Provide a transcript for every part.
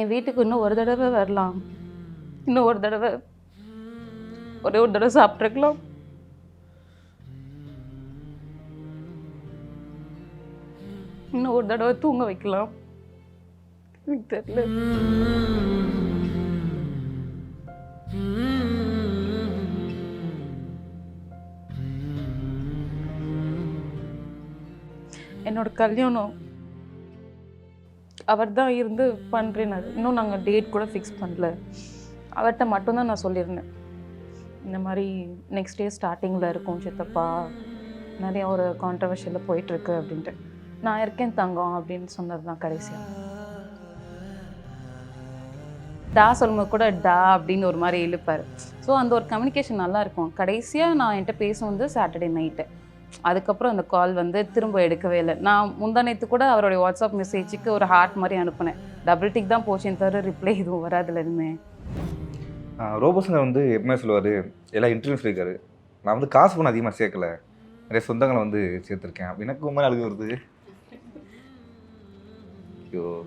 என் வீட்டுக்கு இன்னும் ஒரு தடவை வரலாம். இன்னும் ஒரு தடவை. ஒரே ஒரு தடவை சாப்பிட்ருக்கலாம் இன்னும் ஒரு தடவை தூங்க வைக்கலாம். எனக்கு தெரியல. என்னோட கல்யாணம் அவர் தான் இருந்து பண்ணுறேன்னாரு இன்னும் நாங்கள் டேட் கூட ஃபிக்ஸ் பண்ணல. அவர்கிட்ட மட்டும்தான் நான் சொல்லியிருந்தேன். இந்த மாதிரி நெக்ஸ்ட் டே ஸ்டார்டிங்கில் இருக்கும் சித்தப்பா. நிறைய ஒரு கான்ட்ரவர்ஷியலில் போயிட்டுருக்கு அப்படின்ட்டு. நான் இருக்கேன் தங்கம் அப்படின்னு சொன்னது தான் கடைசியாக டா சொல்லும்போது கூட டா அப்படின்னு ஒரு மாதிரி இழுப்பார். ஸோ அந்த ஒரு கம்யூனிகேஷன் நல்லா இருக்கும். கடைசியாக நான் என்கிட்ட பேசும் வந்து சாட்டர்டே நைட்டு அதுக்கப்புறம் அந்த கால் வந்து திரும்ப எடுக்கவே இல்லை. நான் முந்தானத்து கூட அவருடைய வாட்ஸ்அப் மெசேஜுக்கு ஒரு ஹார்ட் மாதிரி அனுப்புனேன். டபுள் டிக் தான் போச்சேன் தவிர ரிப்ளை எதுவும் வராதுல எதுவுமே ரோபோசங்க வந்து எப்பவுமே சொல்லுவார் எல்லா இன்டர்வியூ சொல்லியிருக்காரு. நான் வந்து காசு பணம் அதிகமாக சேர்க்கல. நிறைய சொந்தங்களை வந்து சேர்த்துருக்கேன். எனக்கு ரொம்ப அழுகு வருது. ஐயோ.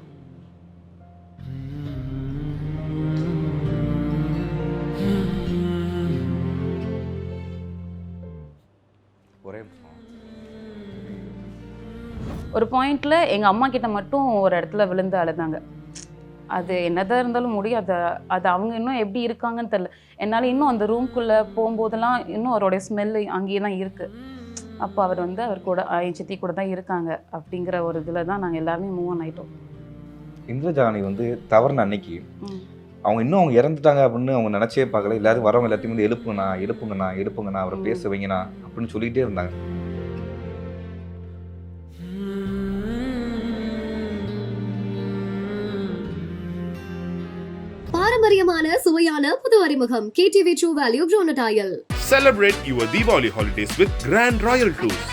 ஒரே. ஒரு பாயிண்ட்ல எங்கள் அம்மா கிட்ட மட்டும் ஒரு இடத்துல விழுந்து அழுதாங்க. அது என்னதான் இருந்தாலும் முடியும் அதை அது அவங்க இன்னும் எப்படி இருக்காங்கன்னு தெரில என்னால் இன்னும் அந்த ரூம்குள்ளே போகும்போதெல்லாம் இன்னும் அவருடைய ஸ்மெல்லு அங்கேயே தான் இருக்குது அப்போ அவர் வந்து அவர் கூட என் சித்தி கூட தான் இருக்காங்க அப்படிங்கிற ஒரு இதில் தான் நாங்கள் எல்லாருமே மூவ் ஆன் ஆயிட்டோம். இந்திரஜானி வந்து தவறுன அன்னைக்கு. அவங்க இன்னும் அவங்க இறந்துட்டாங்க அப்படின்னு அவங்க நினச்சே பார்க்கல. எல்லாரும் வரவங்க எல்லாத்தையும் வந்து எழுப்புங்கண்ணா எழுப்புங்கண்ணா எழுப்புங்கண்ணா அவரை. பேச வைங்கண்ணா அப்படின்னு சொல்லிக்கிட்டே இருந்தாங்க. பாரம்பரியமான சுவையான புது அறிமுகம். கேடிவி ட்ரூ வேல்யூ ப்ரோனடாயல் Celebrate your Diwali holidays with Grand Royal Tours.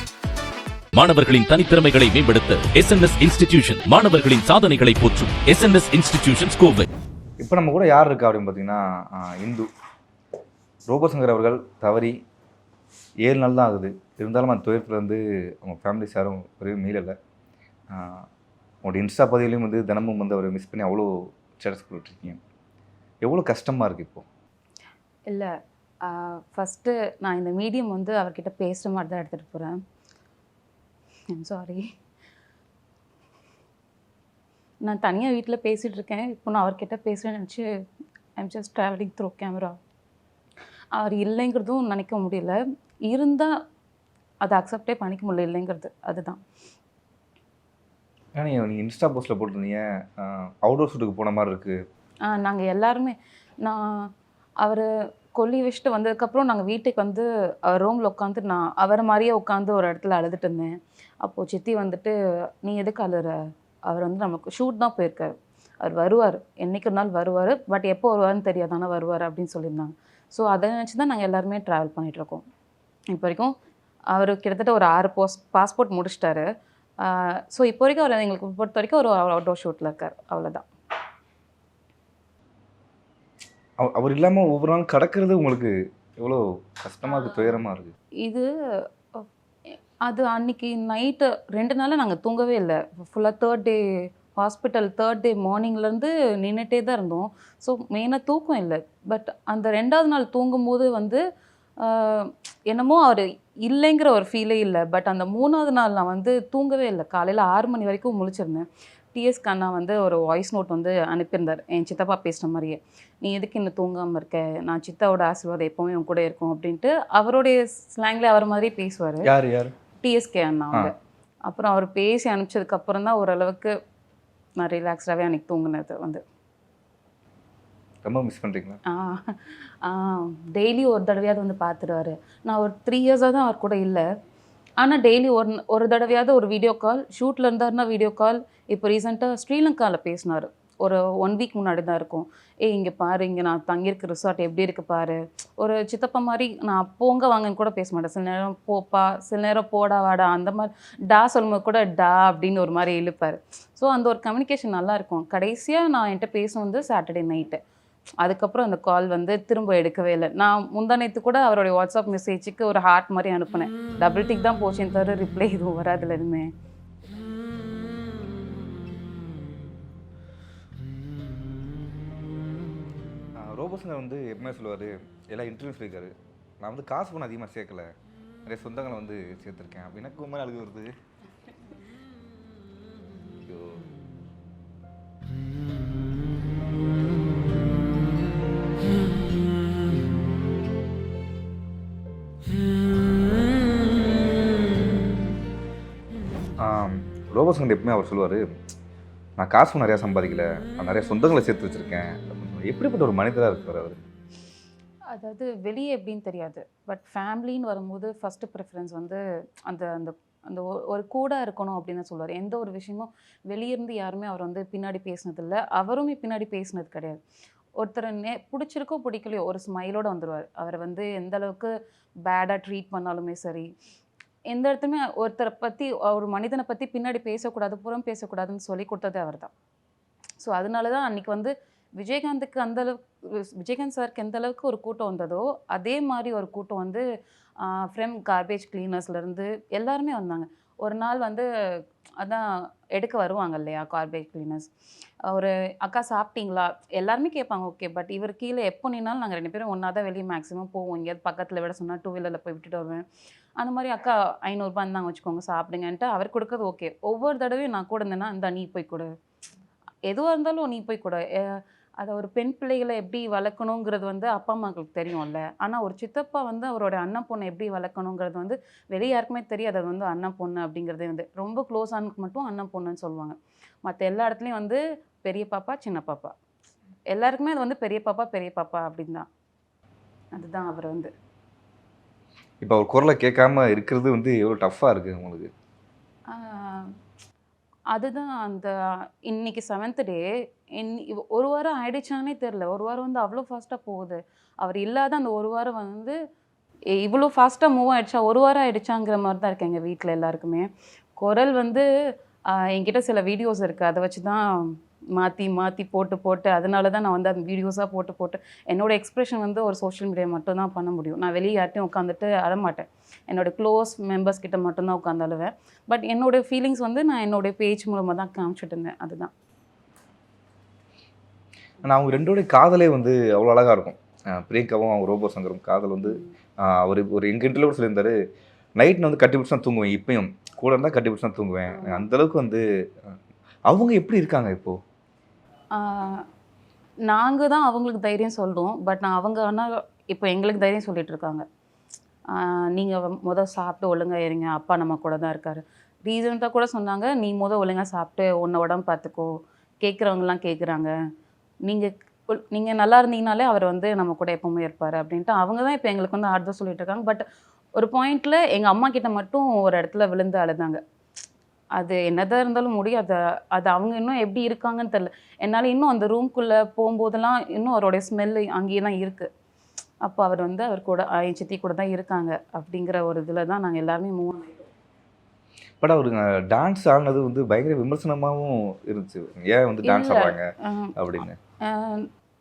மாணவர்களின் தனித்திறமைகளை மேம்படுத்த எஸ் இன்ஸ்டிடியூஷன் மாணவர்களின் சாதனைகளை போற்றும் எஸ் இன்ஸ்டிடியூஷன்ஸ் கோவை இப்போ நம்ம கூட யார் இருக்கா அப்படின்னு பார்த்தீங்கன்னா இந்து. ரூபசங்கர் அவர்கள் தவறி ஏழு நாள் தான் ஆகுது. இருந்தாலும் அந்த துயரத்துலேருந்து வந்து அவங்க ஃபேமிலிஸ் யாரும் ஒரே மீளலை ஆஹ், உங்களோட இன்ஸ்டா பதிவுலையும் வந்து தினமும் வந்து அவரை மிஸ் பண்ணி அவ்வளோ ஸ்டேட்டஸ் போட்டுருக்கீங்க எவ்வளோ கஷ்டமாக இருக்குது இப்போது இல்லை. ஃபஸ்ட்டு நான் இந்த மீடியம் வந்து அவர்கிட்ட பேசுகிற மாதிரி தான் எடுத்துகிட்டு போகிறேன் ஐம் சாரி நான் தனியாக வீட்டில் பேசிகிட்டு இருக்கேன் இப்போ நான் அவர்கிட்ட பேசுகிறேன்னு நினச்சி I'm just travelling through camera அவர் இல்லைங்கிறதும் நினைக்க முடியல. இருந்தால் அதை அக்செப்டே பண்ணிக்க முடியல இல்லைங்கிறது. அதுதான். ஏன்னா நீங்கள் இன்ஸ்டா போஸ்ட்டில் போட்டிருந்தீங்க. அவுடோர் ஷூட்டுக்கு போன மாதிரி இருக்குது நாங்கள் எல்லாருமே நான் அவர் கொல்லி வச்சுட்டு வந்ததுக்கப்புறம் நாங்கள் வீட்டுக்கு வந்து அவர் ரூமில் உட்காந்து நான் அவரை மாதிரியே உட்காந்து ஒரு இடத்துல அழுதுட்டு இருந்தேன். அப்போது சித்தி வந்துட்டு நீ எதுக்கு அழுற? அவர் வந்து நமக்கு ஷூட் தான் போயிருக்காரு. அவர் வருவார். என்னைக்கு ஒரு நாள் வருவார். பட் எப்போ வருவாருன்னு தெரியாது. ஆனால் வருவார் அப்படின்னு சொல்லியிருந்தாங்க. ஸோ அதை நினச்சி தான் நாங்கள் எல்லாருமே ட்ராவல் பண்ணிகிட்ருக்கோம் இப்போ வரைக்கும் அவர் கிட்டத்தட்ட ஒரு ஆறு போஸ் பாஸ்போர்ட் முடிச்சிட்டாரு. ஸோ இப்போ வரைக்கும் அவர் எங்களுக்கு பொறுத்த வரைக்கும் ஒரு அவுட்டோர் ஷூட்டில் இருக்கார். அவ்வளோதான் அவ- அவர் இல்லாமல் ஒவ்வொரு நாள் கடக்கிறது உங்களுக்கு எவ்வளோ கஷ்டமாக இருக்குது துயரமாக இருக்குது இது அது அன்னைக்கு நைட்டு ரெண்டு நாளாக நாங்கள் தூங்கவே இல்லை. ஃபுல்லாக third day hospital third day மார்னிங்லேருந்து நின்றுட்டே தான் இருந்தோம். ஸோ மெயினாக தூக்கம் இல்லை. பட் அந்த ரெண்டாவது நாள் தூங்கும்போது வந்து என்னமோ அவர் இல்லைங்கிற ஒரு ஃபீலே இல்லை. பட் அந்த மூணாவது நாள் நான் வந்து தூங்கவே இல்லை. காலையில் ஆறு மணி வரைக்கும் முழிச்சிருந்தேன். டிஎஸ் கண்ணா வந்து ஒரு வாய்ஸ் நோட் வந்து அனுப்பியிருந்தார். என் சித்தப்பா பேசுகிற மாதிரியே நீ எதுக்கு இன்னும் தூங்காமல் இருக்க? நான் சித்தாவோட ஆசீர்வாதம் எப்போவுமே உன் கூட இருக்கும். அப்படின்ட்டு அவருடைய ஸ்லாங்கில் அவர் மாதிரியே பேசுவார். யார் யார்? டிஎஸ்கே அண்ணா அவங்க அப்புறம் அவர் பேசி அனுப்பிச்சதுக்கு அப்புறம் தான் ஓரளவுக்கு நான் ரிலாக்ஸ்டாகவே அன்றைக்கி தூங்குனது வந்து. ரொம்ப மிஸ் பண்ணுறீங்களா டெய்லி ஒரு தடவையாவது வந்து பார்த்துருவாரு நான் ஒரு த்ரீ இயர்ஸாக தான் அவர் கூட இல்லை. ஆனால் டெய்லி ஒரு ஒரு தடவையாவது ஒரு வீடியோ கால் ஷூட்டில் இருந்தாருன்னா வீடியோ கால் இப்போ ரீசெண்டாக ஸ்ரீலங்காவில் பேசினார். ஒரு ஒன் வீக் முன்னாடி தான் இருக்கும். ஏய் இங்கே பாரு இங்கே நான் தங்கியிருக்க ரிசார்ட் எப்படி இருக்கு பாரு. ஒரு சித்தப்பா மாதிரி நான் போங்க வாங்கன்னு கூட பேச மாட்டேன். சில நேரம் போப்பா சில நேரம் போடா வாடா அந்த மாதிரி டா சொல்லும்போது கூட டா அப்படின்னு ஒரு மாதிரி இழுப்பார். ஸோ அந்த ஒரு கம்யூனிகேஷன் நல்லா இருக்கும். கடைசியாக நான் என்கிட்ட பேசும் வந்து சாட்டர்டே நைட்டு அதுக்கப்புறம் அந்த கால் வந்து திரும்ப எடுக்கவே இல்லை. நான் முந்தானத்து கூட அவருடைய வாட்ஸ்அப் மெசேஜுக்கு ஒரு ஹார்ட் மாதிரி அனுப்புனேன். டபுள் டிக் தான் போச்சேன் தவிர ரிப்ளை எதுவும் வராதுல எதுவுமே. ரோபோசங்கர் வந்து எப்பவுமே சொல்லுவார்? எல்லா இன்டர்வியூ சொல்லியிருக்காரு. நான் வந்து காசு பணம் அதிகமாக சேர்க்கல. நிறைய சொந்தங்களை வந்து சேர்த்துருக்கேன். அப்ப எனக்கு ஒரு அழுகு வருது. ஐயோ. ரோபோசங்கர் எப்பவுமே அவர் சொல்லுவார் நான் காசு நிறையா சம்பாதிக்கல. நான் நிறைய சொந்தங்களை சேர்த்து வச்சுருக்கேன். எப்படிப்பட்ட ஒரு மனிதராக இருக்கார் அவர்? அதாவது வெளியே எப்படின்னு தெரியாது. பட் ஃபேமிலின்னு வரும்போது ஃபஸ்ட்டு ப்ரிஃபரன்ஸ் வந்து அந்த அந்த அந்த ஒரு கூட இருக்கணும் அப்படின்னு தான் சொல்லுவார். எந்த ஒரு விஷயமும் வெளியிருந்து யாருமே அவர் வந்து பின்னாடி பேசினதில்லை. அவருமே பின்னாடி பேசினது கிடையாது. ஒருத்தரை நே பிடிச்சிருக்கோ பிடிக்கலையோ ஒரு ஸ்மைலோட வந்துடுவார் அவரை வந்து எந்த அளவுக்கு பேடாக ட்ரீட் பண்ணாலுமே சரி எந்த இடத்துலையுமே ஒருத்தரை பற்றி ஒரு மனிதனை பற்றி பின்னாடி பேசக்கூடாது புறம் பேசக்கூடாதுன்னு சொல்லி கொடுத்ததே அவர் தான் ஸோ அதனால தான் அன்றைக்கி வந்து விஜயகாந்துக்கு அந்த அளவுக்கு விஜயகாந்த் சாருக்கு எந்த அளவுக்கு ஒரு கூட்டம் வந்ததோ அதே மாதிரி ஒரு கூட்டம் வந்து ஃப்ரெம் கார்பேஜ் கிளீனர்ஸ்லேருந்து எல்லாருமே வந்தாங்க. ஒரு நாள் வந்து அதான் எடுக்க வருவாங்க இல்லையா கார்பேஜ் கிளீனர்ஸ் ஒரு அக்கா சாப்பிட்டீங்களா? எல்லாருமே கேட்பாங்க ஓகே பட் இவர் கீழே எப்போ நின்னாலும் நாங்கள் ரெண்டு பேரும் ஒன்றா தான் வெளியே மேக்ஸிமம் போவோம். எங்கேயாவது பக்கத்தில் விட சொன்னால் டூ வீலரில் போய் விட்டுட்டு வருவேன். அந்த மாதிரி அக்கா ஐநூறுரூபா இருந்தாங்க வச்சுக்கோங்க சாப்பிடுங்கன்ட்டு அவர் கொடுக்கறது ஓகே. ஒவ்வொரு தடவையும் நான் கூட இருந்தேன்னா இந்த நீ போய் கொடு. எதுவாக இருந்தாலும் நீ போய் கொடு. அதை ஒரு பெண் பிள்ளைகளை எப்படி வளர்க்கணுங்கிறது வந்து அப்பா அம்மாக்களுக்கு தெரியும்ல. ஆனால் ஒரு சித்தப்பா வந்து அவரோட அண்ணன் பொண்ணை எப்படி வளர்க்கணுங்கிறது வந்து வெளியே யாருக்குமே தெரியாது. அது வந்து அண்ணன் பொண்ணு அப்படிங்கிறதே வந்து ரொம்ப க்ளோஸ் ஆனதுக்கு மட்டும் அண்ணன் பொண்ணுன்னு சொல்லுவாங்க. மற்ற எல்லா இடத்துலையும் வந்து பெரிய பாப்பா சின்ன பாப்பா. எல்லாருக்குமே அது வந்து பெரிய பாப்பா பெரிய பாப்பா அப்படின்னு தான். அதுதான் அவர் வந்து. இப்போ அவர் குரலை கேட்காம இருக்கிறது வந்து எவ்வளோ டஃப்பாக இருக்குது உங்களுக்கு? அதுதான் அந்த இன்னைக்கு செவன்த் டே இன் ஒரு வாரம் ஆயிடுச்சானே தெரில ஒரு வாரம் வந்து அவ்வளோ ஃபாஸ்ட்டாக போகுது. அவர் இல்லாத அந்த ஒரு வாரம் வந்து இவ்வளோ ஃபாஸ்ட்டாக மூவ் ஆகிடுச்சா ஒரு வாரம் ஆகிடுச்சாங்கிற மாதிரி தான் இருக்குது எங்கள் வீட்டில் எல்லாருக்குமே. குரல் வந்து என்கிட்ட சில வீடியோஸ் இருக்குது அதை வச்சு தான் மாற்றி மாற்றி போட்டு போட்டு அதனால தான் நான் வந்து அந்த வீடியோஸாக போட்டு போட்டு என்னோட எக்ஸ்ப்ரெஷன் வந்து ஒரு சோஷியல் மீடியா மட்டும் தான் பண்ண முடியும். நான் வெளியே யார்ட்டையும் உட்காந்துட்டு அழமாட்டேன். என்னோட க்ளோஸ் மெம்பர்ஸ் கிட்ட மட்டும்தான் உட்காந்து அழுவேன். பட் என்னோடய ஃபீலிங்ஸ் வந்து நான் என்னோடய பேஜ் மூலமாக தான் காமிச்சிட்டு இருந்தேன். அதுதான். ஆனால் அவங்க ரெண்டோடைய காதலே வந்து அவ்வளோ அழகாக இருக்கும். பிரியங்காவும் அவங்க ரோபோ சங்கரும் காதல் வந்து அவர் ஒரு எங்கள் இன்டர்வியூ சொல்லியிருந்தாரு நைட் நான் வந்து கட்டி பிடிச்சி தான் தூங்குவேன் இப்பயும். கூட இருந்தால் கட்டி பிடிச்சி தான் தூங்குவேன். அந்தளவுக்கு வந்து அவங்க எப்படி இருக்காங்க இப்போது நாங்கள் தான் அவங்களுக்கு தைரியம் சொல்கிறோம் பட் நான் அவங்க ஆனால் இப்போ எங்களுக்கு தைரியம் சொல்லிட்டு இருக்காங்க. நீங்கள் முதல் சாப்பிட்டு ஒழுங்காக இருங்க. அப்பா நம்ம கூட தான் இருக்கார். ரீசெண்டாக கூட சொன்னாங்க. நீ முதல் ஒழுங்காக சாப்பிட்டு உன்னை உடம்பு பார்த்துக்கோ. கேட்குறவங்கலாம் கேட்குறாங்க நீங்கள் நீங்கள் நல்லா இருந்தீங்கனாலே அவர் வந்து நம்ம கூட எப்பவுமே இருப்பார் அப்படின்ட்டு அவங்க தான் இப்போ எங்களுக்கு வந்து ஆறுதல் சொல்லிட்டு இருக்காங்க. பட் ஒரு பாயிண்ட்டில் எங்கள் அம்மா கிட்ட மட்டும் ஒரு இடத்துல விழுந்து அழுதாங்க. அது என்னதான் இருந்தாலும் முடியும் அதை அது அவங்க இன்னும் எப்படி இருக்காங்கன்னு தெரில என்னால் இன்னும் அந்த ரூம்குள்ளே போகும்போதெல்லாம் இன்னும் அவருடைய ஸ்மெல்லு அங்கேயே தான் இருக்குது அப்போ அவர் வந்து அவர் கூட என் சித்தி கூட தான் இருக்காங்க அப்படிங்கிற ஒரு இதில் தான் நாங்கள் எல்லாருமே மூவ் பட் அவருங்க டான்ஸ் ஆடினது வந்து பயங்கர விமர்சனமாகவும் இருந்துச்சு. ஏன் வந்து டான்ஸ். ஆடுறாங்க அப்படின்னு.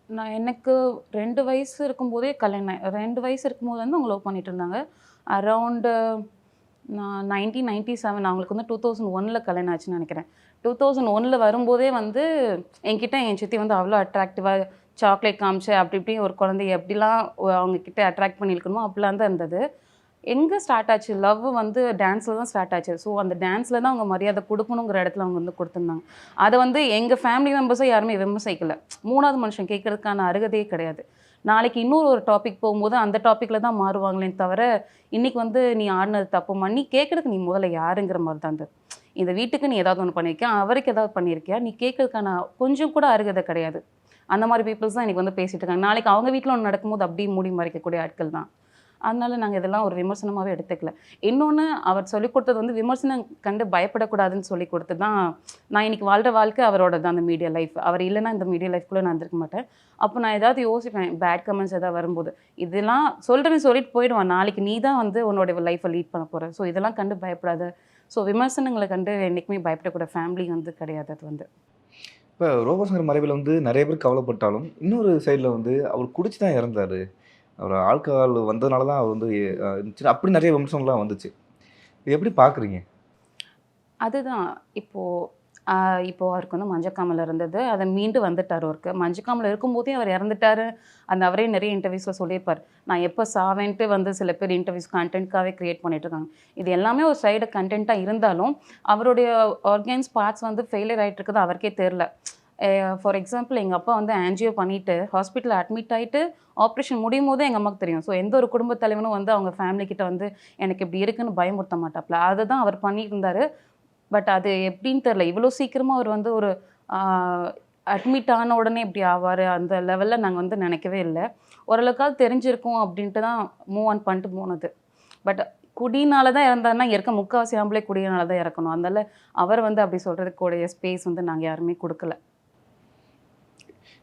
நான் எனக்கு ரெண்டு வயசு இருக்கும்போதே கல்யாணம் ரெண்டு வயசு இருக்கும்போது வந்து அவங்க லவ் பண்ணிட்டு இருந்தாங்க. அரவுண்டு நான் நைன்டீன் நைன்டி செவன் அவங்களுக்கு வந்து டூ தௌசண்ட் ஒனில் கல்யாணம் ஆச்சுன்னு நினைக்கிறேன். டூ தௌசண்ட் ஒனில் வரும்போதே வந்து என்கிட்ட என் சித்தி வந்து அவ்வளோ அட்ராக்டிவாக சாக்லேட் காமிச்சு அப்படி இப்படி ஒரு குழந்தைய எப்படிலாம் அவங்கக்கிட்ட அட்ராக்ட் பண்ணியிருக்கணுமோ அப்படிலாம் தான் இருந்தது. எங்கே ஸ்டார்ட் ஆச்சு? லவ் வந்து டான்ஸில் தான் ஸ்டார்ட் ஆச்சு. ஸோ அந்த டான்ஸில் தான் அவங்க மரியாதை கொடுக்கணுங்கிற இடத்துல அவங்க வந்து கொடுத்துருந்தாங்க. அதை வந்து எங்கள் ஃபேமிலி மெம்பர்ஸை யாருமே விமர்சிக்கலை. மூணாவது மனுஷன் கேட்கறதுக்கான அருகதையே கிடையாது. நாளைக்கு இன்னொரு ஒரு டாபிக் போகும்போது அந்த டாப்பிக்கில் தான் மாறுவாங்களே தவிர இன்றைக்கி வந்து நீ ஆடினது தப்புமா நீ கேட்கறதுக்கு நீ முதல்ல யாருங்கிற மாதிரி தான் இருந்தது. இந்த வீட்டுக்கு நீ ஏதாவது ஒன்று பண்ணியிருக்கியா? அவருக்கு ஏதாவது பண்ணியிருக்கியா? நீ கேட்கறதுக்கான கொஞ்சம் கூட அருகதை கிடையாது. அந்த மாதிரி பீப்புள்ஸ் தான் இன்னைக்கு வந்து பேசிகிட்டு இருக்காங்க. நாளைக்கு அவங்க வீட்டில் ஒன்று நடக்கும்போது அப்படியே மூடி மறைக்கக்கூடிய ஆட்கள் தான். அதனால நாங்கள் இதெல்லாம் ஒரு விமர்சனமாகவே எடுத்துக்கல. இன்னொன்று அவர் சொல்லிக் கொடுத்தது வந்து விமர்சனம் கண்டு பயப்படக்கூடாதுன்னு சொல்லி கொடுத்து தான் நான் இன்றைக்கி வாழ்கிற வாழ்க்கை அவரோட தான் அந்த மீடியா லைஃப் அவர் இல்லைன்னா இந்த மீடியா லைஃப்குள்ளே நான் இருந்திருக்க மாட்டேன். அப்போ நான் ஏதாவது யோசிப்பேன் பேட் கமெண்ட்ஸ் ஏதாவது வரும்போது. இதெல்லாம் சொல்கிறேன்னு சொல்லிட்டு போயிடுவான். நாளைக்கு நீ தான் வந்து உன்னோட லைஃப்பை லீட் பண்ண போகிற ஸோ இதெல்லாம் கண்டு பயப்படாத. ஸோ விமர்சனங்களை கண்டு என்றைக்குமே பயப்படக்கூட ஃபேமிலி வந்து கிடையாது அது வந்து. இப்போ ரோபோசங்கர் மறைவில் வந்து நிறைய பேர் கவலைப்பட்டாலும் இன்னொரு சைடில் வந்து அவர் குடிச்சு தான் இறந்தார். அவர் ஆல்கஹால் வந்ததுனால தான் அவர் வந்து இருந்துச்சு அப்படி நிறைய விமர்சனம்லாம் வந்துச்சு. இது எப்படி பார்க்குறீங்க? அதுதான். இப்போது இப்போது அவருக்கு வந்து மஞ்சக்காமல் இருந்தது. அதை மீண்டு வந்துட்டார் அவருக்கு. மஞ்சக்காமல் இருக்கும்போதே அவர் இறந்துட்டார். அந்த அவரே நிறைய இன்டர்வியூஸில் சொல்லியிருப்பார். நான் எப்போ சாவேன்ட்டு வந்து சில பேர் இன்டர்வியூஸ் கண்டென்ட்காகவே க்ரியேட் பண்ணிட்டு இருக்காங்க இது எல்லாமே ஒரு சைடு கண்டென்ட்டாக இருந்தாலும் அவருடைய ஆர்கன்ஸ் பார்ட்ஸ் வந்து ஃபெயிலியர் ஆகிட்டு இருக்குது அவருக்கே தெரில ஃபார் எக்ஸாம்பிள் எங்கள் அப்பா வந்து ஆன்ஜியோ பண்ணிவிட்டு ஹாஸ்பிட்டலில் அட்மிட் ஆகிட்டு ஆப்ரேஷன் முடியும் போதே எங்கள் அம்மாவுக்கு தெரியும். ஸோ எந்த ஒரு குடும்ப தலைவனும் வந்து அவங்க ஃபேமிலிக்கிட்ட வந்து எனக்கு இப்படி இருக்குன்னு பயமுறுத்த மாட்டாப்ல. அதை தான் அவர் பண்ணியிருந்தார். பட் அது எப்படின்னு தெரில இவ்வளோ சீக்கிரமாக அவர் வந்து ஒரு அட்மிட் ஆன உடனே இப்படி ஆவார் அந்த லெவலில் நாங்கள் வந்து நினைக்கவே இல்லை. ஓரளவுக்காவது தெரிஞ்சிருக்கோம் அப்படின்ட்டு தான் மூவ் ஆன் பண்ணிட்டு போனது. பட் குடினால தான் இறந்தாருன்னா இருக்க முக்கால்வாசி ஆம்பளை குடியினால தான் இறக்கணும். அதனால அவர் வந்து அப்படி சொல்கிறதுக்கு கூடிய ஸ்பேஸ் வந்து நாங்கள் யாருமே கொடுக்கல.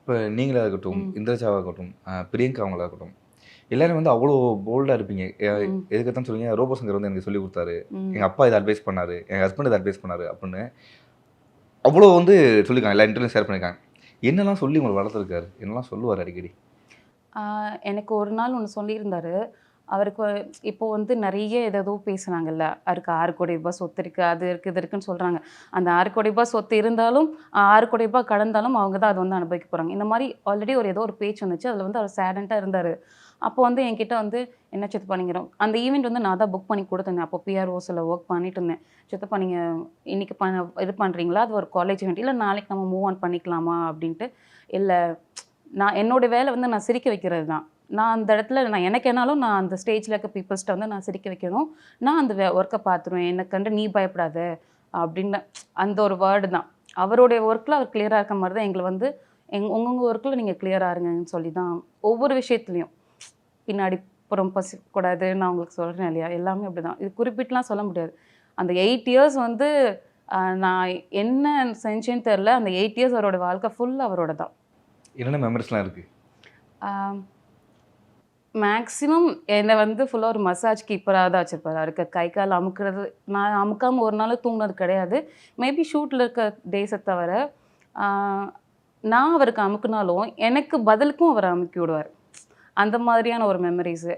இப்போ நீங்களா இருக்கட்டும். இந்திரஜாவாக இருக்கட்டும் பிரியங்கா அவங்களா இருக்கட்டும் எல்லாரும் வந்து அவ்வளோ போல்டாக இருப்பீங்க. எதுக்கத்தான் சொல்லுவீங்க ரோபோ சங்கர் வந்து எனக்கு சொல்லி கொடுத்தாரு. எங்கள் அப்பா இதை அட்வைஸ் பண்ணாரு. எங்கள் ஹஸ்பண்ட் இதை அட்வைஸ் பண்ணாரு அப்படின்னு அவ்வளோ வந்து சொல்லியிருக்காங்க. எல்லா இன்டர்வியூ ஷேர் பண்ணியிருக்காங்க. என்னெல்லாம் சொல்லி உங்களை வளர்த்துருக்காரு? என்னெல்லாம் சொல்லுவார் அடிக்கடி? எனக்கு ஒரு நாள் ஒன்று சொல்லியிருந்தாரு. அவருக்கு இப்போ வந்து நிறைய ஏதோ பேசுனாங்கல்ல. அவருக்கு ஆறு கோடி ரூபாய் சொத்து இருக்குது அது இருக்குது இது இருக்குன்னு சொல்கிறாங்க அந்த ஆறு கோடி ரூபாய் சொத்து இருந்தாலும் ஆறு கோடி ரூபாய் கடந்தாலும் அவங்க தான் அது வந்து அனுபவிக்க போகிறாங்க இந்த மாதிரி ஆல்ரெடி ஒரு ஏதோ ஒரு பேச்சு வந்துச்சு அதில் வந்து அவர் சேடண்ட்டாக இருந்தார். அப்போ வந்து என்கிட்ட வந்து என்ன சித்தப்பா நீங்கள் அந்த ஈவெண்ட் வந்து நான் தான் புக் பண்ணி கொடுத்துருந்தேன் அப்போ பிஆர்ஓஸில் ஒர்க் பண்ணிட்டு இருந்தேன். சித்தப்பா நீங்கள் இன்னைக்கு ப இது பண்ணுறீங்களா அது ஒரு காலேஜ் ஈவெண்ட் இல்லை நாளைக்கு நம்ம மூவ் ஆன் பண்ணிக்கலாமா? அப்படின்ட்டு இல்லை நான் என்னோட வேலை வந்து நான் சிரிக்க வைக்கிறது தான். நான் அந்த இடத்துல நான் எனக்கு என்னாலும் நான் அந்த ஸ்டேஜில் இருக்க பீப்புள்ஸ்ட்ட வந்து நான் சிரிக்க வைக்கணும். நான் அந்த ஒர்க்கை பார்த்துருவேன் என்னை கண்டு நீ பயப்படாத அப்படின்னு அந்த ஒரு வேர்டு தான். அவருடைய ஒர்க்கில் அவர் கிளியராக இருக்க மாதிரி தான் எங்களை வந்து எங் உங்கவுங்க ஒர்க்கில் நீங்கள் கிளியராக இருங்கன்னு சொல்லி தான் ஒவ்வொரு விஷயத்துலையும். பின்னாடி புறம் பசிக்கூடாது நான் உங்களுக்கு சொல்கிறேன் இல்லையா? எல்லாமே அப்படி தான் இது குறிப்பிட்டுலாம் சொல்ல முடியாது. அந்த எயிட் இயர்ஸ் வந்து நான் என்ன செஞ்சேன்னு தெரில அந்த எயிட் இயர்ஸ் அவரோட வாழ்க்கை ஃபுல் அவரோட தான் என்னென்ன மெமரிஸ்லாம் இருக்குது மேக்ஸிமம் என்னை வந்து ஃபுல்லாக ஒரு மசாஜ் கீப்பராக தான் வச்சுருப்பாரு. அவருக்கு கை கால் அமுக்கிறது நான் அமுக்காமல் ஒரு நாள் தூங்கினது கிடையாது. மேபி ஷூட்டில் இருக்க டேஸை தவிர நான் அவருக்கு அமுக்குனாலும் எனக்கு பதிலுக்கும் அவர் அமுக்கி விடுவார். அந்த மாதிரியான ஒரு மெமரிஸு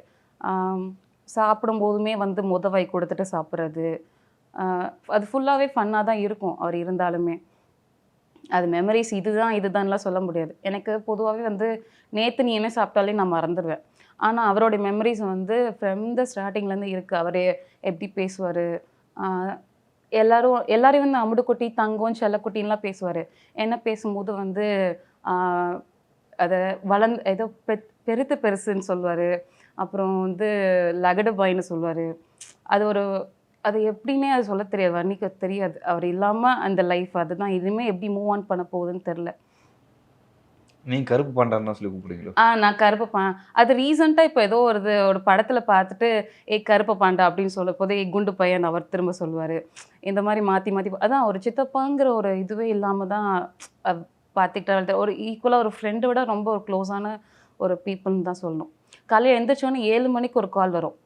சாப்பிடும் போதுமே வந்து முதவை கொடுத்துட்டு சாப்பிட்றது. அது ஃபுல்லாகவே ஃபன்னாக தான் இருக்கும் அவர் இருந்தாலுமே. அது மெமரிஸ் இதுதான் இதுதான்லாம் சொல்ல முடியாது. எனக்கு பொதுவாகவே வந்து நேற்று நீ என்ன சாப்பிட்டாலே நான் மறந்துடுவேன். ஆனால் அவருடைய மெமரிஸ் வந்து ஃப்ரம் த ஸ்டார்டிங்லேருந்து இருக்குது அவர் எப்படி பேசுவார்? எல்லாரும் எல்லாரையும் வந்து அமுடுக்குட்டி தங்கம் செல்லக்குட்டின்லாம் பேசுவார். என்ன பேசும்போது வந்து அதை வளர்ந்து ஏதோ பெ பெருத்து பெருசுன்னு சொல்லுவார் அப்புறம் வந்து லகடு பாயின்னு சொல்லுவார் அது ஒரு அது எப்படின்னே அது சொல்ல தெரியாது வர்ணிக்க தெரியாது. அவர் இல்லாமல் அந்த லைஃப் அதுதான். இனிமேல் எப்படி மூவ் ஆன் பண்ண போகுதுன்னு தெரில நீங்கள் கருப்பு பாண்டான்னு சொல்லி கூப்பிடுவீங்களோ ஆ நான் கருப்பு பா அது ரீசெண்டாக இப்போ ஏதோ ஒரு இது ஒரு படத்தில் பார்த்துட்டு ஏ கருப்பு பாண்டா அப்படின்னு சொல்ல போது ஏ குண்டு பையன் அவர் திரும்ப சொல்லுவார். இந்த மாதிரி மாற்றி மாற்றி அதான் ஒரு சித்தப்பாங்கிற ஒரு இதுவே இல்லாமல் தான் பார்த்துக்கிட்டா ஒரு ஈக்குவலாக ஒரு ஃப்ரெண்டை விட ரொம்ப ஒரு க்ளோஸான ஒரு பீப்புள்னு தான் சொல்லணும். காலையில் எந்திரிச்சோன்னே ஏழு மணிக்கு ஒரு கால் வரும்.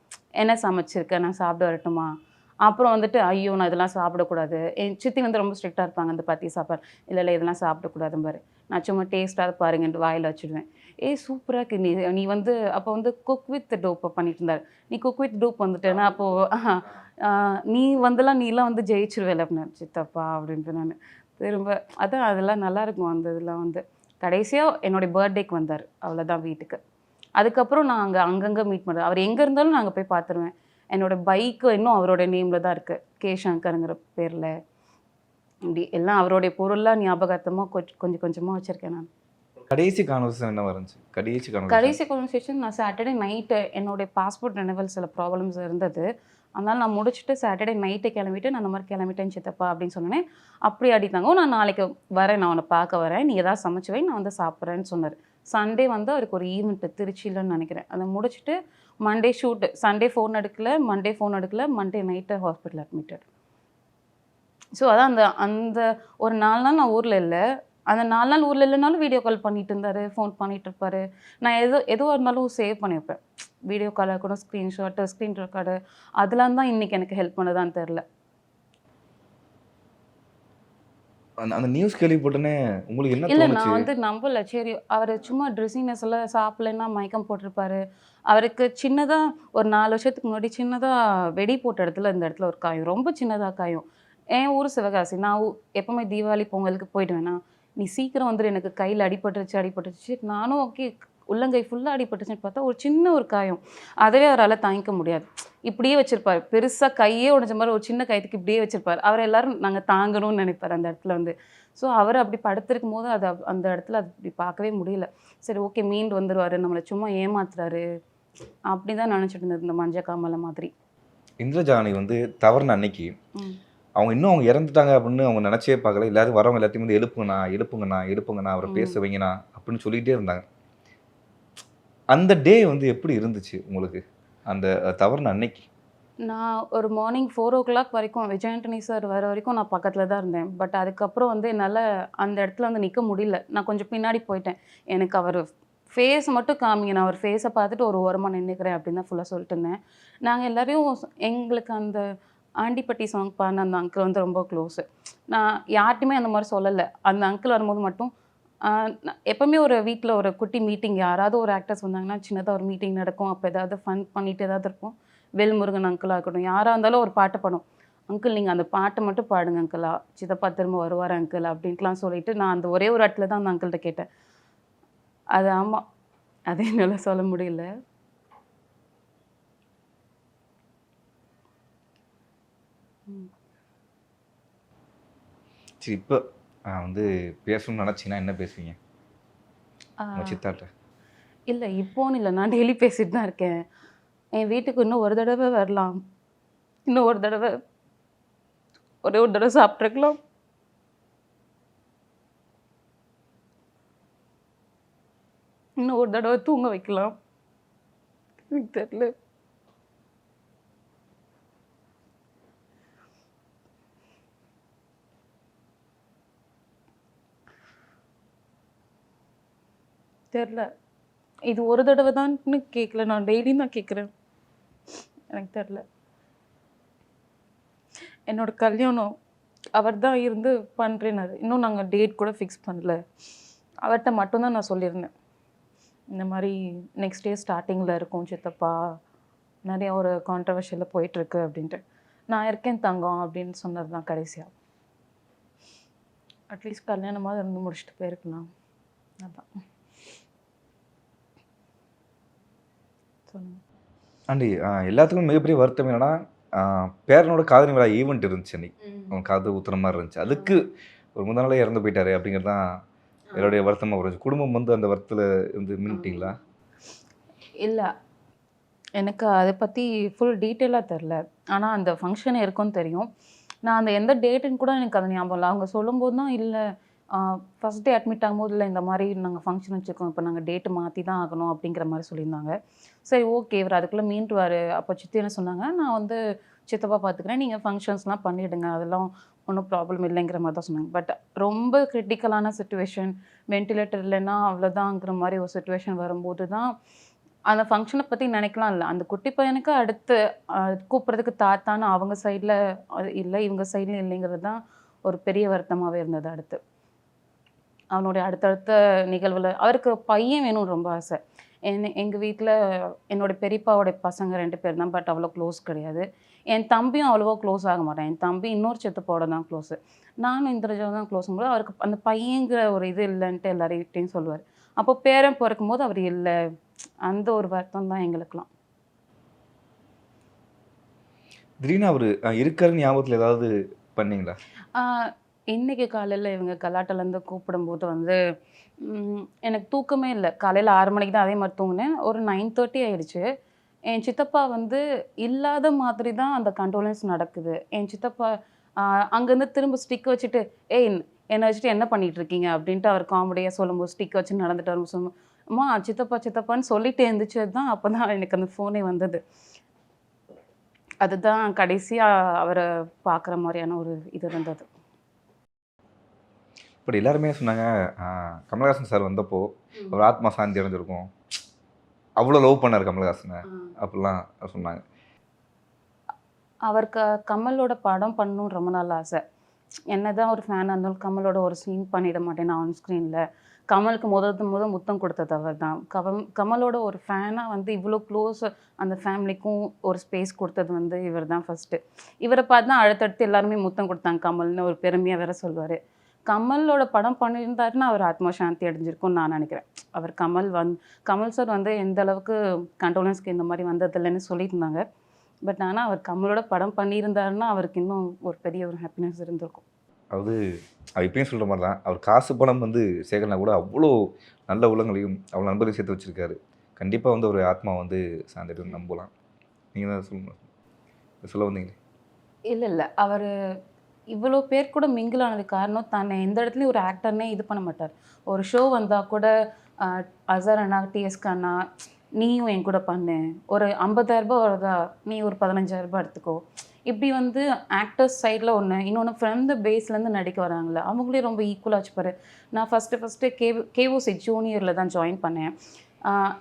என்ன சமைச்சிருக்க? நான் சாப்பிட வரட்டுமா? அப்புறம் வந்துட்டு ஐயோ நான் இதெல்லாம் சாப்பிடக்கூடாது. என் சித்தி வந்து ரொம்ப ஸ்ட்ரிக்டாக இருப்பாங்க அந்த பத்தி சாப்பாடு. இல்லை இல்லை இதெல்லாம் சாப்பிடக்கூடாதுன்னு பாரு. நான் சும்மா டேஸ்ட்டாக பாருங்கன்ட்டு வாயில் வச்சுடுவேன். ஏ சூப்பராக இருக்கு. நீ நீ வந்து அப்போ வந்து குக் வித் டோப்பை பண்ணிட்டு இருந்தார். நீ குக் வித் டோப் வந்துட்டேன்னா அப்போது நீ வந்தெல்லாம் நீலாம் வந்து ஜெயிச்சிருவேல அப்படின்னு சித்தப்பா அப்படின்ட்டு நான். திரும்ப அதான் அதெல்லாம் நல்லாயிருக்கும் அந்த இதெல்லாம் வந்து. கடைசியாக என்னுடைய பர்த்டேக்கு வந்தார் அவ்வளோதான் வீட்டுக்கு. அதுக்கப்புறம் நான் அங்கே அங்கங்கே மீட் பண்ணுறேன் அவர் எங்கே இருந்தாலும் நாங்கள் போய் பார்த்துருவேன். என்னோட பைக்கு இன்னும் அவரோட நேமில் தான் இருக்குது கே. சங்கருங்கிற பேரில். இப்படி எல்லாம் அவருடைய பொருள்லாம் ஞாபகார்த்தமாக கொஞ்சம் கொஞ்சம் கொஞ்சமாக வச்சுருக்கேன் நான். கடைசி கான்வர்சேஷன் என்ன வந்துச்சு? கடைசி கடைசி கான்வர்சேஷன் நான் சாட்டர்டே நைட்டு என்னுடைய பாஸ்போர்ட் ரெனவல் சில ப்ராப்ளம்ஸ் இருந்தது. அதனால் நான் முடிச்சுட்டு சாட்டர்டே நைட்டு கிளம்பிட்டு நான் அந்த மாதிரி கிளம்பிட்டேன் சித்தப்பா அப்படின்னு சொன்னேன் அப்படி அடித்தாங்க நான் நாளைக்கு வரேன் நான் உன்னை பார்க்க வரேன். நீ ஏதாவது சமைச்சு வை நான் வந்து சாப்பிட்றேன்னு சொன்னார். சண்டே வந்து அவருக்கு ஒரு ஈவெண்ட்டு திருச்சியிலன்னு நினைக்கிறேன். அதை முடிச்சுட்டு மண்டே ஷூட்டு சண்டே ஃபோன் எடுக்கல மண்டே ஃபோன் எடுக்கல Monday night hospital admitted so அதான் அந்த அந்த ஒரு நாலு நாள் நான் ஊரில் இல்லை. அந்த நாலு நாள் ஊரில் இல்லைனாலும் வீடியோ கால் பண்ணிட்டு இருந்தாரு ஃபோன் பண்ணிட்டு இருப்பாரு. நான் எதோ எதுவாக இருந்தாலும் சேவ் பண்ணி வைப்பேன் வீடியோ காலாக கூட ஸ்க்ரீன்ஷாட்டு ஸ்க்ரீன் ரெக்கார்டு அதெல்லாம் தான் இன்னைக்கு எனக்கு ஹெல்ப் பண்ணுதான்னு தெரில அந்த நியூஸ் கேள்விப்பட்டனே உங்களுக்கு என்ன இல்லை நான் வந்து நம்பல. சரி அவர் சும்மா ட்ரெஸ்ஸிங்னஸ் எல்லாம் சாப்பிடலன்னா மயக்கம் போட்டிருப்பாரு. அவருக்கு சின்னதாக ஒரு நாலு வருஷத்துக்கு முன்னாடி சின்னதாக வெடி போட்ட இடத்துல இந்த இடத்துல ஒரு காயம். ரொம்ப சின்னதாக காயம். என் ஊர் சிவகாசி நான் எப்பவுமே தீபாவளி பொங்கலுக்கு போயிடுவேனா? நீ சீக்கிரம் வந்துடு எனக்கு கையில் அடிபட்டுருச்சு அடிபட்டுருச்சு. நானும் ஓகே உள்ளங்கை ஃபுல்லாக அடிபட்டுச்சுன்னு பார்த்தா ஒரு சின்ன ஒரு காயம். அதவே அவரால் தாங்கிக்க முடியாது. இப்படியே வச்சிருப்பாரு. பெருசாக கையே உடைஞ்ச மாதிரி ஒரு சின்ன கைத்துக்கு இப்படியே வச்சிருப்பாரு. அவர் எல்லாரும் நாங்கள் தாங்கணும்னு நினைப்பார் அந்த இடத்துல வந்து. ஸோ அவர் அப்படி படுத்திருக்கும் போது அது அந்த இடத்துல அது அப்படி பார்க்கவே முடியல. சரி ஓகே மீண்டு வந்துருவாரு. நம்மளை சும்மா ஏமாத்துறாரு. அப்படி தான் நினச்சிட்டு இருந்தது இந்த மஞ்ச காமலை மாதிரி. இந்திரஜானி வந்து தவறுன அன்னைக்கு. அவங்க இன்னும் அவங்க இறந்துட்டாங்க அப்படின்னு அவங்க நினச்சே பார்க்கல. எல்லாரும் வரவங்க எல்லாத்தையும் வந்து எழுப்புங்கண்ணா எழுப்புங்கண்ணா எழுப்புங்கண்ணா அவரை ம். பேச வைங்கண்ணா அப்படின்னு சொல்லிகிட்டே இருந்தாங்க. அந்த டே வந்து எப்படி இருந்துச்சு உங்களுக்கு? அந்த தவறுன அன்னைக்கு? நான் ஒரு மார்னிங் ஃபோர் ஓ கிளாக் வரைக்கும் விஜய் ஆண்டனி சார் வர வரைக்கும் நான் பக்கத்தில் தான் இருந்தேன். பட் அதுக்கப்புறம் வந்து என்னால் அந்த இடத்துல வந்து நிற்க முடியல. நான் கொஞ்சம் பின்னாடி போயிட்டேன். எனக்கு அவர் ஃபேஸ் மட்டும் காமிங்க நான் அவர் ஃபேஸை பார்த்துட்டு ஒரு ஓரமாக நின்றுக்கிறேன் அப்படின்னு தான் ஃபுல்லாக சொல்லிட்டு இருந்தேன். நாங்கள் எல்லாரையும் எங்களுக்கு அந்த ஆண்டிப்பட்டி சாங் பாடின அந்த அங்கிள் வந்து ரொம்ப க்ளோஸு நான் யார்ட்டையுமே அந்த மாதிரி சொல்லலை. அந்த அங்கிள் வரும்போது மட்டும் எப்போவுமே நான் ஒரு வீட்டில் ஒரு குட்டி மீட்டிங் யாராவது ஒரு ஆக்டர்ஸ் வந்தாங்கன்னா சின்னதாக ஒரு மீட்டிங் நடக்கும். அப்போ ஏதாவது ஃபன் பண்ணிட்டு ஏதாவது இருப்போம். வேல்முருகன் அங்கிளாக இருக்கட்டும் யாராக இருந்தாலும் ஒரு பாட்டு பாடும் அங்கிள் நீங்கள் அந்த பாட்டை மட்டும் பாடுங்க அங்கிளா சித்தப்பா திரும்ப வருவார் அங்கிள் அப்படின்ட்டுலாம் சொல்லிட்டு நான் அந்த ஒரே ஒரு இடத்துல தான் அந்த அங்கிள்கிட்ட கேட்டேன். அது ஆமாம் அது என்னால் சொல்ல முடியல. சரி இப்போ வந்து பேசணும்னு நினச்சிங்கன்னா என்ன பேசுவீங்க? உங்க ஆஹ் சித்தாட்ட. இல்லை இப்போன்னு இல்லை நான் டெய்லி பேசிட்டு தான் இருக்கேன். என் வீட்டுக்கு இன்னும் ஒரு தடவை வரலாம். இன்னும் ஒரு தடவை. ஒரே ஒரு தடவை சாப்பிட்ருக்கலாம் இன்னும் ஒரு தடவை தூங்க வைக்கலாம். எனக்கு தெரியல. தெரில. இது ஒரு தடவை தான் கேட்கல நான் டெய்லியும் தான் கேட்குறேன் எனக்கு தெரில. என்னோட கல்யாணம் அவர் தான் இருந்து பண்ணுறேன்னாரு இன்னும் நாங்கள் டேட் கூட ஃபிக்ஸ் பண்ணல. அவர்கிட்ட மட்டும்தான் நான் சொல்லியிருந்தேன். இந்த மாதிரி நெக்ஸ்ட் டே ஸ்டார்டிங்கில் இருக்கும் சித்தப்பா. நிறைய ஒரு கான்ட்ரவர்ஷியலில் போயிட்டுருக்கு அப்படின்ட்டு. நான் இருக்கேன் தங்கம் அப்படின்னு சொன்னது தான் கடைசியாக அட்லீஸ்ட் கல்யாணமாக இருந்து முடிச்சுட்டு போயிருக்கலாம். அதான். சொல்லுங்க. எல்லாத்துக்கும் மிகப்பெரிய வருத்தம் என்னன்னா பேரனோட காதலி விழா ஈவெண்ட் இருந்துச்சு அன்னைக்கு. அவன் காது ஊத்துற மாதிரி இருந்துச்சு. அதுக்கு ஒரு முந்தா நாளே இறந்து போயிட்டாரு அப்படிங்கிறது தான் என்னுடைய வருத்தமாக இருந்துச்சு குடும்பம் வந்து அந்த வருத்தத்தில் இருந்து மீன்ட்டீங்களா இல்லை. எனக்கு அதை பற்றி ஃபுல் டீட்டெயிலாக தெரில ஆனால் அந்த ஃபங்க்ஷன் இருக்கும்னு தெரியும். நான் அந்த எந்த டேட்டுன்னு கூட எனக்கு அது ஞாபகம் இல்லை. அவங்க சொல்லும்போது தான் இல்லை. ஃபஸ்ட் டே அட்மிட் ஆகும்போது இல்லை. இந்த மாதிரி நாங்கள் ஃபங்க்ஷன் வச்சுருக்கோம். இப்போ நாங்கள் டேட்டு மாற்றி தான் ஆகணும் அப்படிங்கிற மாதிரி சொல்லியிருந்தாங்க. சரி ஓகே இவர் அதுக்குள்ளே மீண்டுவார். அப்போ சித்தி என்ன சொன்னாங்க நான் வந்து சித்தப்பா பார்த்துக்கிறேன் நீங்கள் ஃபங்க்ஷன்ஸ்லாம் பண்ணிவிடுங்க அதெல்லாம் ஒன்றும் ப்ராப்ளம் இல்லைங்கிற மாதிரி தான் சொன்னாங்க. பட் ரொம்ப கிரிட்டிக்கலான சுச்சுவேஷன் வென்டிலேட்டர் இல்லைன்னா அவ்வளோதாங்கிற மாதிரி ஒரு சுச்சுவேஷன் வரும்போது தான் அந்த ஃபங்க்ஷனை பற்றி நினைக்கலாம் இல்லை. அந்த குட்டி பையனுக்கு அடுத்து கூப்பிட்றதுக்கு தாத்தான்னு அவங்க சைடில் இல்லை இவங்க சைடில் இல்லைங்கிறது தான் ஒரு பெரிய வருத்தமாகவே இருந்தது அடுத்து. அவனுடைய அடுத்தடுத்த நிகழ்வில் அவருக்கு பையன் வேணும்னு ரொம்ப ஆசை. என்ன எங்கள் வீட்டில் என்னோட பெரியப்பாவோட பசங்க ரெண்டு பேர் தான் பட் அவ்வளோ க்ளோஸ் கிடையாது. என் தம்பியும் அவ்வளோவா க்ளோஸ் ஆக மாட்டான். என் தம்பி இன்னொரு சித்தப்போட தான் க்ளோஸு நானும் இந்திரஜா தான் க்ளோஸ் போது அவருக்கு அந்த பையங்கிற ஒரு இது இல்லைன்ட்டு எல்லார்கிட்டையும் சொல்லுவார். அப்போ பேரன் பிறக்கும் போது அவர் இல்லை. அந்த ஒரு வருத்தம் தான் எங்களுக்குலாம் திடீர்னு அவர் இருக்காரு ஞாபகத்தில் ஏதாவது பண்ணீங்களா? இன்றைக்கி காலையில் இவங்க கலாட்டிலேருந்து கூப்பிடும்போது வந்து எனக்கு தூக்கமே இல்லை. காலையில் ஆறு மணிக்கு தான் அதே மாதிரி தூங்கினேன். ஒரு நைன் தேர்ட்டி ஆயிடுச்சு. என் சித்தப்பா வந்து இல்லாத மாதிரி தான் அந்த கண்ட்ரோலன்ஸ் நடக்குது. என் சித்தப்பா அங்கேருந்து திரும்ப ஸ்டிக் வச்சுட்டு ஏய் என்னை வச்சுட்டு என்ன பண்ணிகிட்டு இருக்கீங்க? அப்படின்ட்டு அவர் காமெடியாக சொல்லும்போது ஸ்டிக் வச்சு நடந்துட்டு வரும் சொல்லும் அம்மா சித்தப்பா சித்தப்பான்னு சொல்லிட்டு இருந்துச்சு தான். அப்போ தான் எனக்கு அந்த ஃபோனே வந்தது. அதுதான் கடைசியாக அவரை பார்க்குற மாதிரியான ஒரு இது இருந்தது. இப்படி எல்லாருமே சொன்னாங்க கமலஹாசன் சார் வந்தப்போ ஒரு ஆத்மா சாந்தி அடைஞ்சிருக்கும். அவ்வளோ லவ் பண்ணார் கமலஹாசனை. அப்படிலாம் சொன்னாங்க. அவருக்கு கமலோட படம் பண்ணணும்னு ரொம்ப நாள் ஆசை. என்னதான் ஒரு ஃபேனாக இருந்தாலும் கமலோட ஒரு சீன் பண்ணிட மாட்டேன் ஆன் ஸ்க்ரீனில் கமலுக்கு முதல் முத முத்தம் கொடுத்தது அவர் தான் கமல் கமலோட ஒரு ஃபேனாக வந்து இவ்வளோ க்ளோஸ் அந்த ஃபேமிலிக்கும் ஒரு ஸ்பேஸ் கொடுத்தது வந்து இவர் தான் ஃபஸ்ட்டு இவரை பார்த்து தான் அடுத்தடுத்து எல்லாருமே முத்தம் கொடுத்தாங்க கமல்னு. ஒரு பெருமையாக வேற சொல்லுவார் கமலோட படம் பண்ணியிருந்தாருன்னா அவர் ஆத்மா சாந்தி அடைஞ்சிருக்கும்னு நான் நினைக்கிறேன். அவர் கமல் வந் கமல் சார் வந்து எந்த அளவுக்கு கண்டோலன்ஸ்க்கு இந்த மாதிரி வந்ததில்லைன்னு சொல்லியிருந்தாங்க. பட் ஆனால் அவர் கமலோட படம் பண்ணியிருந்தாருன்னா அவருக்கு இன்னும் ஒரு பெரிய ஒரு ஹாப்பினஸ் இருந்திருக்கும். அதாவது அவர் இப்பயும் சொல்கிற மாதிரி தான் அவர் காசு பணம் வந்து சேகரனா கூட அவ்வளோ நல்ல உள்ளங்களையும் அவ்வளோ நண்பர்களையும் சேர்த்து வச்சுருக்காரு. கண்டிப்பாக வந்து ஒரு ஆத்மா வந்து சார்ந்துட்டு நம்பலாம். நீங்கள் தான் சொல்லணும் சொல்ல வந்தீங்களே? இல்லை இல்லை. அவர் இவ்வளோ பேர் கூட மிங்கிள் ஆனது காரணம் தன்னை எந்த இடத்துலையும் ஒரு ஆக்டர்னே இது பண்ண மாட்டார். ஒரு ஷோ வந்தால் கூட அசர் அண்ணா டிஎஸ்க அண்ணா நீயும் என் கூட பண்ணு. ஒரு ஐம்பதாயிரரூபா வருதா நீ ஒரு பதினஞ்சாயிரரூபா எடுத்துக்கோ. இப்படி வந்து ஆக்டர்ஸ் சைடில் ஒன்று இன்னொன்று ஃப்ரம் த பேஸ்லேருந்து நடிக்க வராங்களே அவங்களே ரொம்ப ஈக்குவலாக வச்சுப்பாரு. நான் ஃபஸ்ட்டு ஃபஸ்ட்டு கே கேஓசி ஜூனியரில் தான் ஜாயின் பண்ணேன்.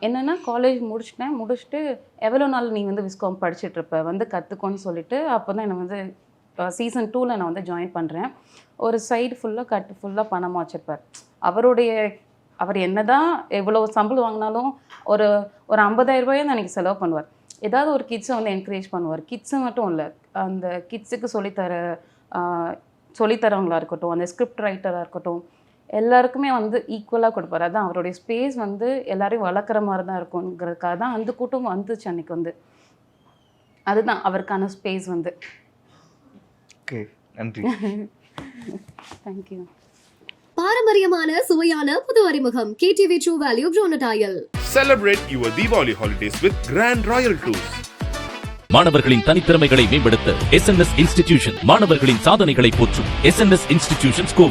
என்னென்னா காலேஜ் முடிச்சிட்டேன். முடிச்சுட்டு எவ்வளோ நாள் நீ வந்து விஸ்காம் படிச்சுட்ருப்ப வந்து கற்றுக்கோன்னு சொல்லிட்டு அப்போ தான் என்னை வந்து சீசன் டூவில் நான் வந்து ஜாயின் பண்ணுறேன் ஒரு சைடு ஃபுல்லாக கட்டு ஃபுல்லாக பணமாக வச்சுருப்பார். அவருடைய அவர் என்ன தான் எவ்வளோ சம்பளம் வாங்கினாலும் ஒரு ஒரு 50000 ரூபாயை தான் எனக்கு செலவு பண்ணுவார். ஏதாவது ஒரு கிட்ஸை வந்து என்கரேஜ் பண்ணுவார். கிட்ஸு மட்டும் இல்லை அந்த கிட்ஸுக்கு சொல்லித்தர சொல்லித்தரவங்களாக இருக்கட்டும் அந்த ஸ்கிரிப்ட் ரைட்டராக இருக்கட்டும் எல்லாருக்குமே வந்து ஈக்குவலாக கொடுப்பாரு. அதான் அவருடைய ஸ்பேஸ் வந்து எல்லாரையும் வளர்க்குற மாதிரி தான் இருக்குங்கிறதுக்காக தான் அந்த கூட்டம் வந்துச்சு அன்றைக்கி வந்து. அதுதான் அவருக்கான ஸ்பேஸ் வந்து. ஓகே நன்றி. தேங்க்யூ பாரம்பரியமான சுவையான புது அறிமுகம். கேடிவி ட்ரூ வேல்யூ ப்ரோனடாயல் Celebrate your Diwali holidays with Grand Royal Tours. மாணவர்களின் தனித்திறமைகளை மேம்படுத்த எஸ் என் எஸ் இன்ஸ்டிடியூஷன் மாணவர்களின் சாதனைகளை போற்றும் S N S institutions Kovai